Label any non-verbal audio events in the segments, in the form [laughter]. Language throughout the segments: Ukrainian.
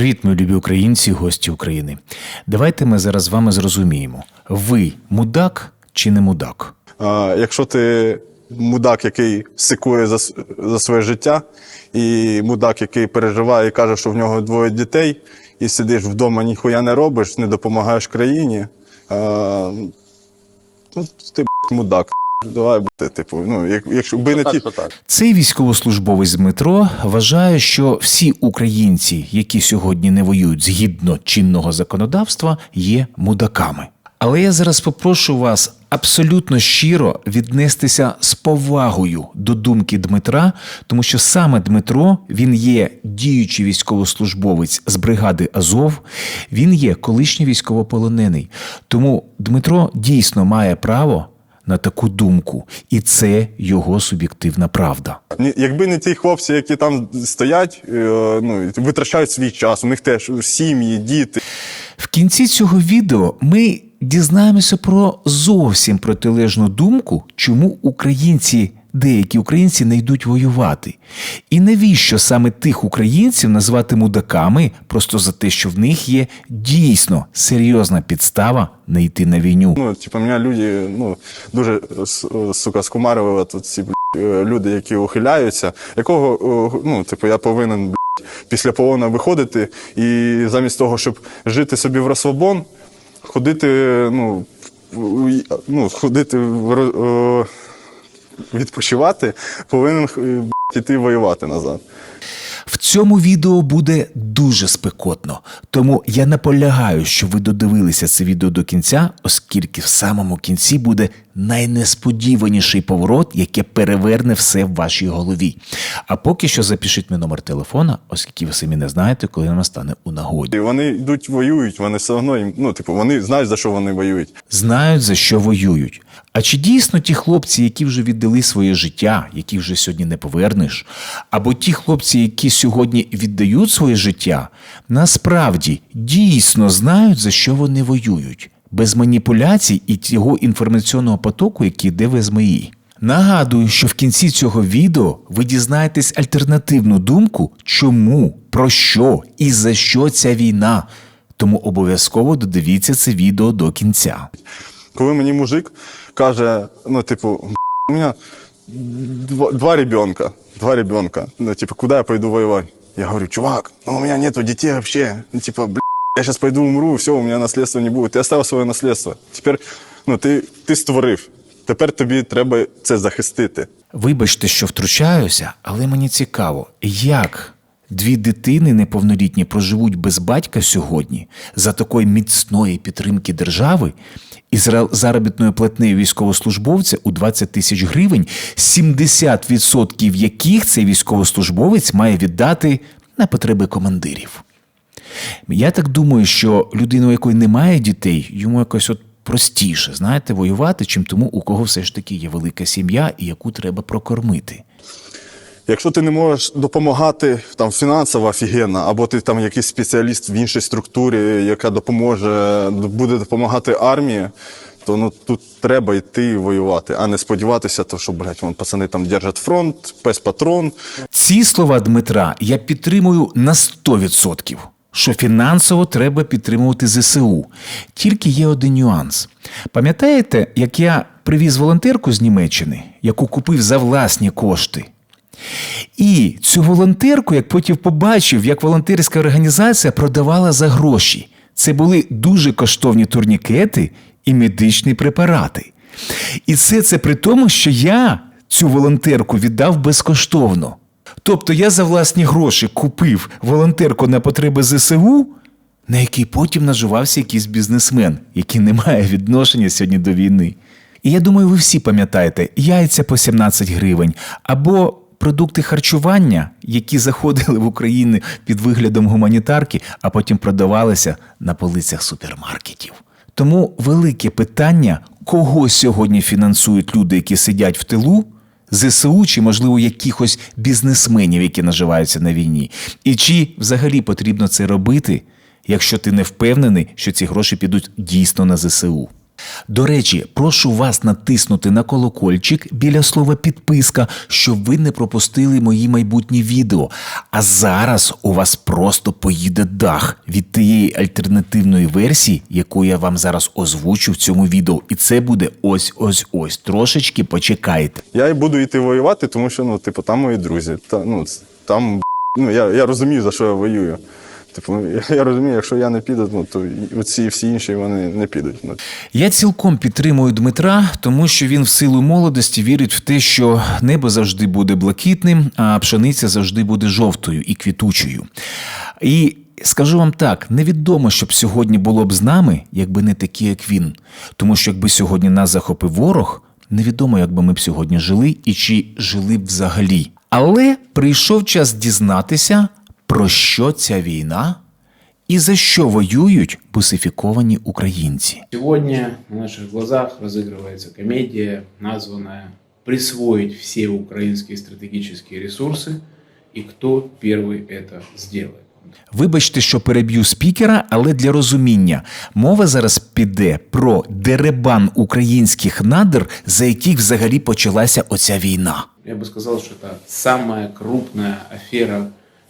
Привіт, мої любі українці, гості України. Давайте ми зараз з вами зрозуміємо: ви мудак чи не мудак? А, якщо ти мудак, який сикує за, за своє життя, і мудак, який переживає і каже, що в нього двоє дітей, і сидиш вдома, ніхуя не робиш, не допомагаєш країні, а, ну, ти б**, мудак. Давай бути, типу, ну, як, якщо би не ті. Цей військовослужбовець Дмитро вважає, що всі українці, які сьогодні не воюють згідно чинного законодавства, є мудаками. Але я зараз попрошу вас абсолютно щиро віднестися з повагою до думки Дмитра, тому що саме Дмитро він є діючий військовослужбовець з бригади Азов, він є колишній військовополонений. Тому Дмитро дійсно має право на таку думку, і це його суб'єктивна правда. Якби не ті хлопці, які там стоять, е, ну, витрачають свій час, у них теж сім'ї, діти. В кінці цього відео ми дізнаємося про зовсім протилежну думку, чому українці, деякі українці не йдуть воювати. І навіщо саме тих українців назвати мудаками просто за те, що в них є дійсно серйозна підстава не йти на війну. Ну, типу, мене люди ну, дуже сука, скумарили тут ці е, люди, які ухиляються, якого е, ну, типу, я повинен блядь, після полону виходити і замість того, щоб жити собі в розслабон, ходити, ну, ну, ходити в е, відпочивати, повинен йти іти воювати назад. В цьому відео буде дуже спекотно, тому я наполягаю, щоб ви додивилися це відео до кінця, оскільки в самому кінці буде найнесподіваніший поворот, яке переверне все в вашій голові. А поки що запишіть мій номер телефона, оскільки ви самі не знаєте, коли нам стане у нагоді. Вони йдуть воюють, вони все одно їм, ну, типу, вони знають, за що вони воюють. знають за що воюють. А чи дійсно ті хлопці, які вже віддали своє життя, яких вже сьогодні не повернеш, або ті хлопці, які сьогодні віддають своє життя, насправді дійсно знають за що вони воюють, без маніпуляцій і цього інформаційного потоку, який йде в СМІ. Нагадую, що в кінці цього відео ви дізнаєтесь альтернативну думку, чому, про що і за що ця війна. Тому обов'язково додивіться це відео до кінця. Коли мені мужик каже, ну, типу, у мене два, два ребенка, два ребенка, ну, типу, куда я пойду воевать? Я говорю, чувак, ну, у меня нету детей вообще, ну, типа, я сейчас пойду умру, все, у меня наследства не будет. Ти оставив своє наследство. Тепер, ну, ти, ти створив. Тепер тобі треба це захистити. Вибачте, що втручаюся, але мені цікаво, як дві дитини неповнолітні проживуть без батька сьогодні за такої міцної підтримки держави і заробітною платнею військовослужбовця у 20 тисяч гривень, 70% яких цей військовослужбовець має віддати на потреби командирів. Я так думаю, що людина, у якої немає дітей, йому якось от простіше, знаєте, воювати, чим тому, у кого все ж таки є велика сім'я і яку треба прокормити. Якщо ти не можеш допомагати там фінансово офігенно, або ти там якийсь спеціаліст в іншій структурі, яка допоможе, буде допомагати армії, то ну тут треба йти воювати, а не сподіватися, то що, блядь, вон пацани там держать фронт, пес патрон. Ці слова Дмитра я підтримую на 100%, що фінансово треба підтримувати ЗСУ. Тільки є один нюанс. Пам'ятаєте, як я привіз волонтерку з Німеччини, яку купив за власні кошти? І цю волонтерку, як потім побачив, як волонтерська організація продавала за гроші. Це були дуже коштовні турнікети і медичні препарати. І все це при тому, що я цю волонтерку віддав безкоштовно. Тобто я за власні гроші купив волонтерку на потреби ЗСУ, на який потім наживався якийсь бізнесмен, який не має відношення сьогодні до війни. І я думаю, ви всі пам'ятаєте яйця по 17 гривень або продукти харчування, які заходили в Україну під виглядом гуманітарки, а потім продавалися на полицях супермаркетів. Тому велике питання, кого сьогодні фінансують люди, які сидять в тилу, ЗСУ чи, можливо, якихось бізнесменів, які наживаються на війні, і чи взагалі потрібно це робити, якщо ти не впевнений, що ці гроші підуть дійсно на ЗСУ. До речі, прошу вас натиснути на колокольчик біля слова підписка, щоб ви не пропустили мої майбутні відео. А зараз у вас просто поїде дах від тієї альтернативної версії, яку я вам зараз озвучу в цьому відео. І це буде ось ось ось. Трошечки почекайте. Я і буду йти воювати, тому що ну, типу, там мої друзі. Та, ну, там, ну, я, я розумію, за що я воюю. Типу, я, розумію, якщо я не піду, ну, то і оці всі інші вони не підуть. Ну, Я цілком підтримую Дмитра, тому що він в силу молодості вірить в те, що небо завжди буде блакитним, а пшениця завжди буде жовтою і квітучою. І скажу вам так: невідомо, що б сьогодні було б з нами, якби не такі, як він. Тому що якби сьогодні нас захопив ворог, невідомо, як би ми б сьогодні жили і чи жили б взагалі. Але прийшов час дізнатися, про що ця війна і за що воюють бусифіковані українці. Сегодня на наших глазах разыгрывается комедия, названная «Присвоить все украинские стратегические ресурсы и кто первый это сделает». Вибачте, що переб'ю спікера, але для розуміння мова зараз піде про деребан українських надр, за яких взагалі почалася оця війна. Я бы сказал, что это самая крупная афера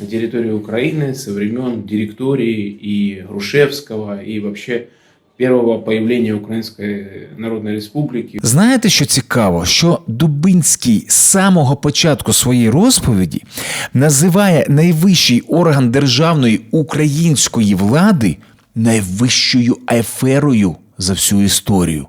на территории Украины со времен директории и Грушевского, и вообще первого появления Украинской Народной Республики. Знаєте, що цікаво, що Дубинський з самого початку своєї розповіді називає найвищий орган державної української влади найвищою аферою за всю історію.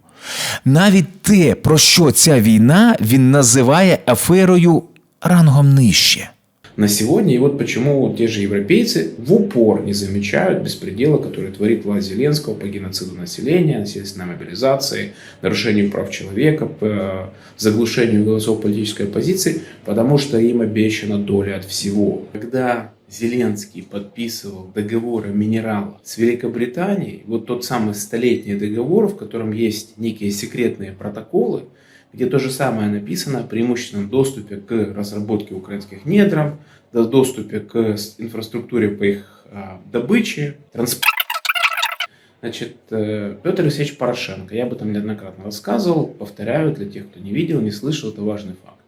Навіть те, про що ця війна, він називає аферою рангом нижче. На сегодня. И вот почему те же европейцы в упор не замечают беспредела, который творит власть Зеленского по геноциду населения, насильственной мобилизации, нарушению прав человека, по заглушению голосов политической оппозиции, потому что им обещана доля от всего. Когда Зеленский подписывал договор о минералах с Великобританией, вот тот самый столетний договор, в котором есть некие секретные протоколы, где то же самое написано о преимущественном доступе к разработке украинских недров, до- доступе к инфраструктуре по их а, добыче. Значит, э, Петр Алексеевич Порошенко, я об этом неоднократно рассказывал, повторяю для тех, кто не видел, не слышал, это важный факт.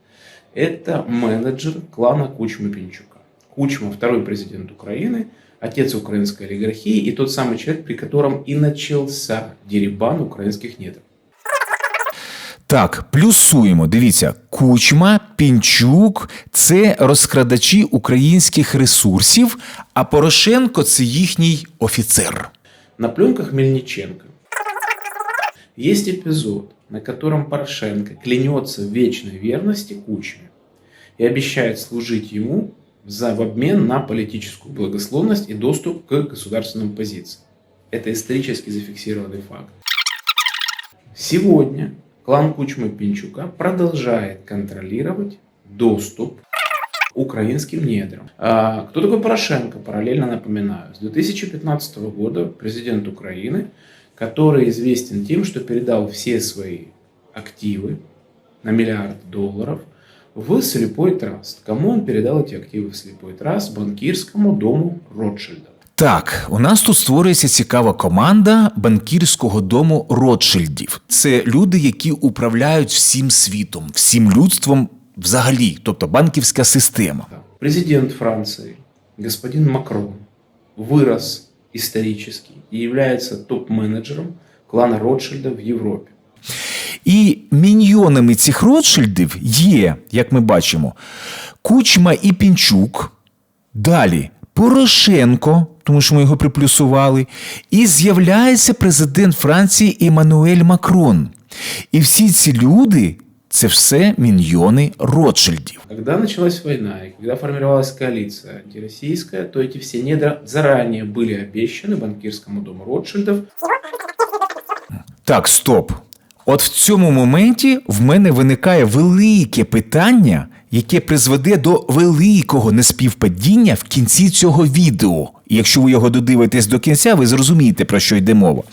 Это менеджер клана Кучмы-Пинчука. Кучма – второй президент Украины, отец украинской олигархии и тот самый человек, при котором и начался дерибан украинских недров. Так, плюсуємо. Дивіться, Кучма, Пінчук це розкрадачі українських ресурсів, а Порошенко це їхній офіцер. На пленках Мельниченко есть эпизод, на котором Порошенко клянется в вечной верности Кучме и обещает служить ему за, в обмен на политическую благословность и доступ к государственным позициям. Это исторически зафиксированный факт. Сегодня клан Кучмы Пинчука продолжает контролировать доступ украинским недрам. А кто такой Порошенко? Параллельно напоминаю. С 2015 года президент Украины, который известен тем, что передал все свои активы на миллиард долларов в слепой траст. Кому он передал эти активы в слепой траст? Банкирскому дому Ротшильда. Так, у нас тут створюється цікава команда банкірського дому Ротшильдів. Це люди, які управляють всім світом, всім людством взагалі, тобто банківська система. Президент Франции, господин Макрон, вырос исторически и является топ-менеджером клана Ротшильда в Европе. І міньйонами цих Ротшильдів є, як ми бачимо, Кучма і Пінчук, далі Порошенко, тому що ми його приплюсували, і з'являється президент Франції Еммануель Макрон. І всі ці люди це все міньйони Ротшильдів. Когда началась война и когда формировалась коалиция антироссийская, то эти все недра заранее были обещаны банкирскому дому Ротшильдов. Так, стоп. От в цьому моменті в мене виникає велике питання, яке призведе до великого неспівпадіння в кінці цього відео. І якщо ви його додивитесь до кінця, ви зрозумієте, про що йде мова.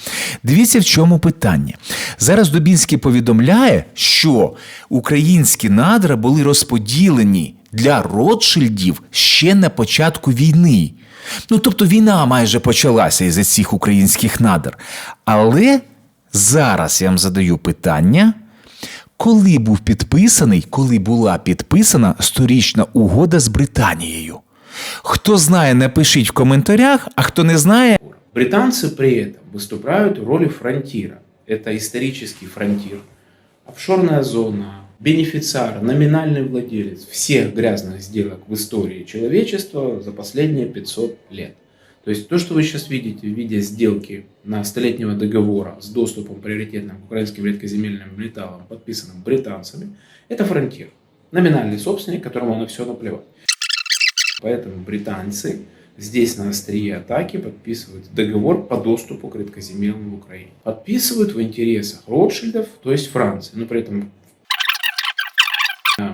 Дивіться, в чому питання. Зараз Дубінський повідомляє, що українські надра були розподілені для Ротшильдів ще на початку війни. Ну тобто війна майже почалася із цих українських надр. Але Зараз я вам задаю питання Коли був підписаний, коли була підписана сторічна угода з Британією? Хто знає, напишіть в коментарях, а хто не знає, Британцы при этом выступают в роли фронтира. Это исторический фронтир, офшорная зона, бенефициар, номинальный владелец всех грязных сделок в истории человечества за последние 500 лет. То есть то, что вы сейчас видите в виде сделки на столетнего договора с доступом приоритетным к украинским редкоземельным металлам, подписанным британцами, это фронтир. Номинальный собственник, которому на все наплевать. Поэтому британцы здесь на острие атаки подписывают договор по доступу к редкоземелам в Украине. Подписывают в интересах Ротшильдов, то есть Франции. Но при этом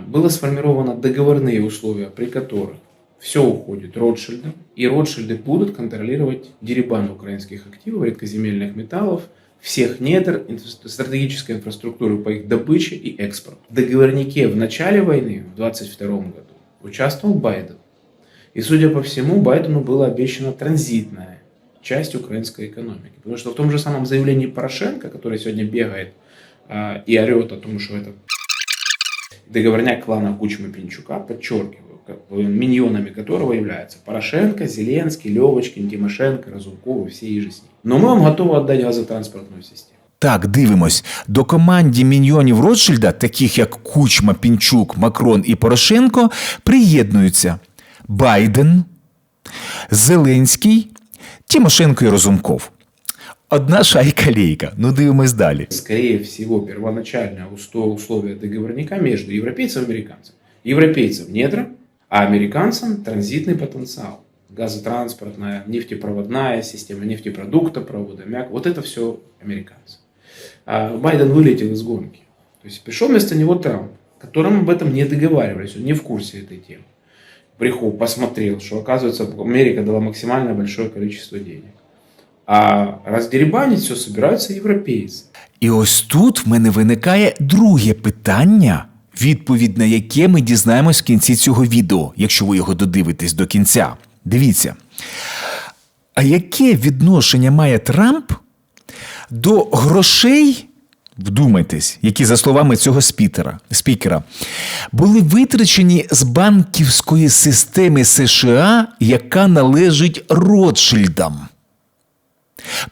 было сформировано договорные условия, при которых все уходит Ротшильдам, и Ротшильды будут контролировать дерибан украинских активов, редкоземельных металлов, всех недр, стратегической инфраструктуры по их добыче и экспорту. В договорнике в начале войны, в 22 году, участвовал Байден. И, судя по всему, Байдену была обещана транзитная часть украинской экономики. Потому что в том же самом заявлении Порошенко, который сегодня бегает а, и орет о том, что это договорняк клана как бы миньонами которого являются Порошенко, Зеленский, Левочкин, Тимошенко, Разумков и все иже с ним. Но мы вам готовы отдать газотранспортную систему. Так, дивимось. До команді міньйонів Ротшильда, таких як Кучма, Пінчук, Макрон і Порошенко, приєднуються Байден, Зеленський, Тимошенко і Розумков. Одна шайка лейка. Ну, дивимось далі. Скорее всего, первоначальное усто- условие договорника между европейцем и американцем. Европейцам недра, а американцам транзитный потенциал. Газотранспортная, нефтепроводная система, нефтепродуктопровода, мяк. Вот это все американцы. А Байден вылетел из гонки. То есть пришел вместо него Трамп, которым об этом не договаривались, он не в курсе этой темы. Приху посмотрел, что оказывается Америка дала максимально большое количество денег. А раздеребанить все собираются европейцы. І ось тут в мене виникає друге питання, відповідь на яке ми дізнаємось в кінці цього відео, якщо ви його додивитесь до кінця. Дивіться. А яке відношення має Трамп до грошей? Вдумайтесь, які, за словами цього спікера, спікера, були витрачені з банківської системи США, яка належить Ротшильдам.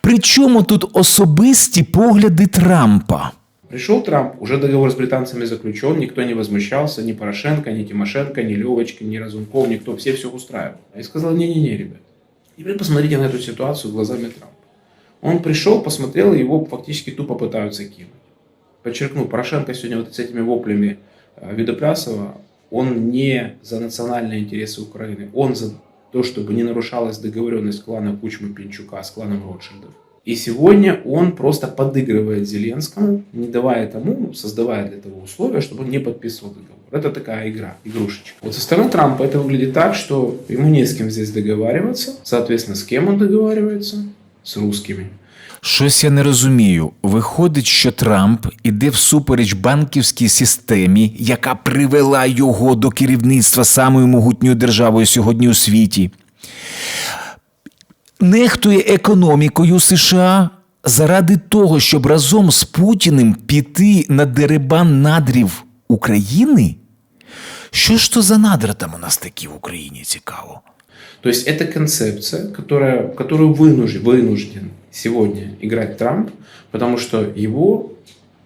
Причому тут особисті погляди Трампа? Пришел Трамп, уже договор с британцами заключен, никто не возмущался, ни Порошенко, ни Тимошенко, ни Левочкин, ни Разумков, никто, все все устраивал. И сказал, не-не-не, ребят, теперь посмотрите на эту ситуацию глазами Трампа. Он пришел, посмотрел, и его фактически тупо пытаются кинуть. Подчеркну, Порошенко сегодня вот с этими воплями э, Видоплясова, он не за национальные интересы Украины, он за то, чтобы не нарушалась договоренность клана Кучма-Пинчука с кланом Ротшильдов. И сегодня он просто подыгрывает Зеленскому, не давая тому, создавая для того условия, чтобы он не подписывал договор. Это такая игра, игрушечка. Вот со стороны Трампа это выглядит так, что ему не с кем здесь договариваться. Соответственно, с кем он договаривается? С русскими. Щось я не розумію. Виходить, що Трамп іде всупереч банківській системі, яка привела його до керівництва самою могутньою державою сьогодні у світі. Нехтує економікою США заради того, щоб разом з Путіним піти на дерибан надрів України? Що ж то за надра там у нас такі в Україні цікаво? То есть это концепция, которая, которую вынужден, вынужден сегодня играть Трамп, потому что его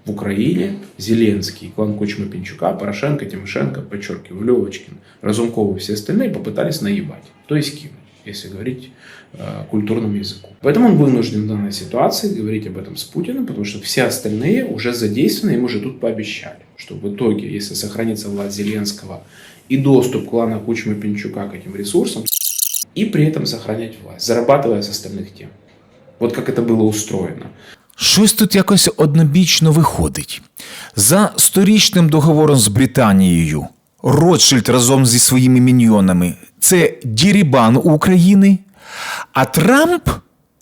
в Украине Зеленский, клан Кучма Пинчука, Порошенко, Тимошенко, подчеркиваю, Левочкин, Разумков и все остальные попытались наебать, то есть кинуть, если говорить э, культурным языком. Поэтому он вынужден в данной ситуации говорить об этом с Путиным, потому что все остальные уже задействованы, ему же тут пообещали, что в итоге, если сохранится власть Зеленского и доступ клана Кучма Пинчука к этим ресурсам, и при этом сохранять власть, зарабатывая с остальных тем. Вот как это было устроено. Щось тут якось однобічно виходить. За сторічним договором з Британією Ротшильд разом зі своїми міньйонами це дірібан України, а Трамп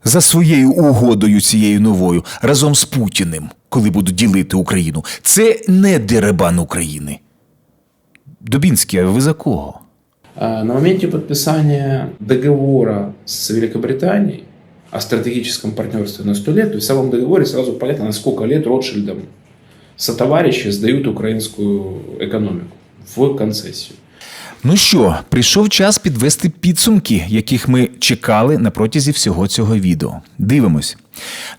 за своєю угодою цією новою разом з Путіним, коли будуть ділити Україну, це не дерибан України. Дубінський, а ви за кого? На моменте подписания договора с Великобританией о стратегическом партнерстве на 100 лет, то есть в самом договоре сразу понятно, на сколько лет Ротшильдам сотоварищи сдают украинскую экономику в концессию. Ну що, прийшов час підвести підсумки, яких ми чекали на протязі всього цього відео. Дивимось.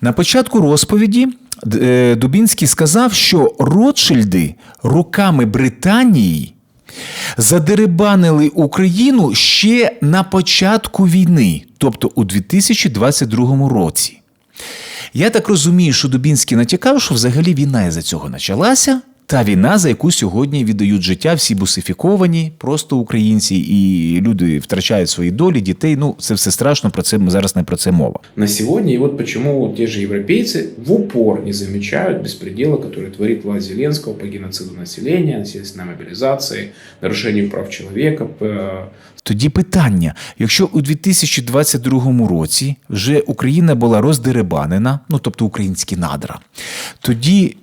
На початку розповіді е, Дубінський сказав, що Ротшильди руками Британії задерибанили Україну ще на початку війни, тобто у 2022 році. Я так розумію, що Дубінський натякав, що взагалі війна із-за цього почалася. Та війна, за яку сьогодні віддають життя всі бусифіковані, просто українці, і люди втрачають свої долі, дітей. Ну, це все страшно. Про це зараз не про це мова. на сегодня. И вот почему те же европейцы в упор не замечают беспредела, который творит власть Зеленского по геноциду населения, насильственной мобилизации, нарушению прав человека. п- Тоді питання: якщо у 2022 році вже Україна була роздеребанена, ну тобто українські надра, тоді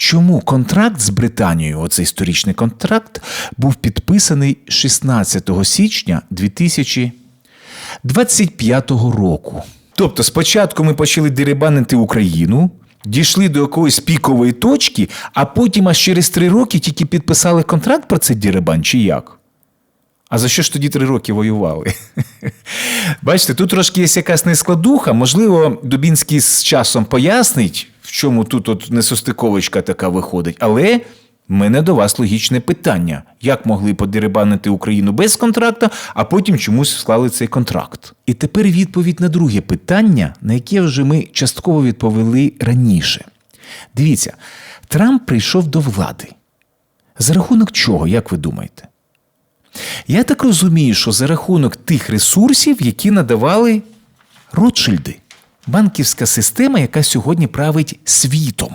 чому контракт з Британією, оцей історичний контракт, був підписаний 16 січня 2025 року? Тобто, спочатку ми почали деребанити Україну. Дійшли до якоїсь пікової точки, а потім аж через три роки тільки підписали контракт про цей деребан, чи як? А за що ж тоді три роки воювали? [laughs] Бачите, тут трошки є якась нескладуха. Можливо, Дубінський з часом пояснить, в чому тут от несостиковочка така виходить. Але в мене до вас логічне питання: як могли подерибанити Україну без контракта, а потім чомусь склали цей контракт? І тепер відповідь на друге питання, на яке вже ми частково відповіли раніше. Дивіться, Трамп прийшов до влади. За рахунок чого, як ви думаєте? Я так розумію, що за рахунок тих ресурсів, які надавали Ротшильди, банківська система, яка сьогодні править світом.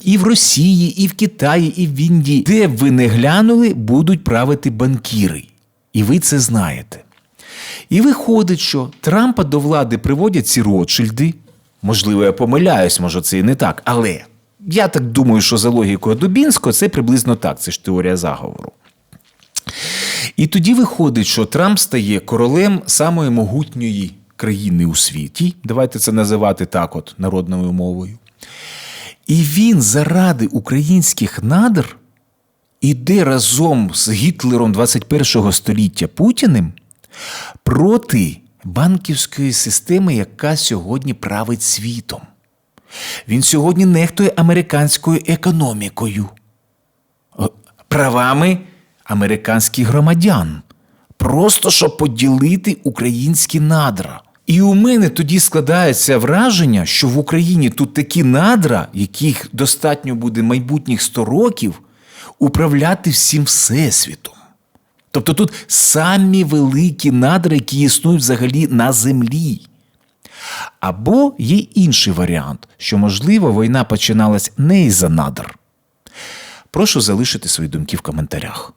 І в Росії, і в Китаї, і в Індії, де б ви не глянули, будуть правити банкіри. І ви це знаєте. І виходить, що Трампа до влади приводять ці Ротшильди. Можливо, я помиляюсь, може, це і не так. Але я так думаю, що за логікою Дубінського це приблизно так. Це ж теорія заговору. І тоді виходить, що Трамп стає королем самої могутньої країни у світі. Давайте це називати так, от народною мовою. І він заради українських надр іде разом з Гітлером 21 століття Путіним проти банківської системи, яка сьогодні править світом. Він сьогодні нехтує американською економікою правами американських громадян, просто щоб поділити українські надра. І у мене тоді складається враження, що в Україні тут такі надра, яких достатньо буде майбутніх 100 років, управляти всім всесвітом. Тобто тут самі великі надра, які існують взагалі на землі. Або є інший варіант, що, можливо, війна починалась не із-за надр. Прошу залишити свої думки в коментарях.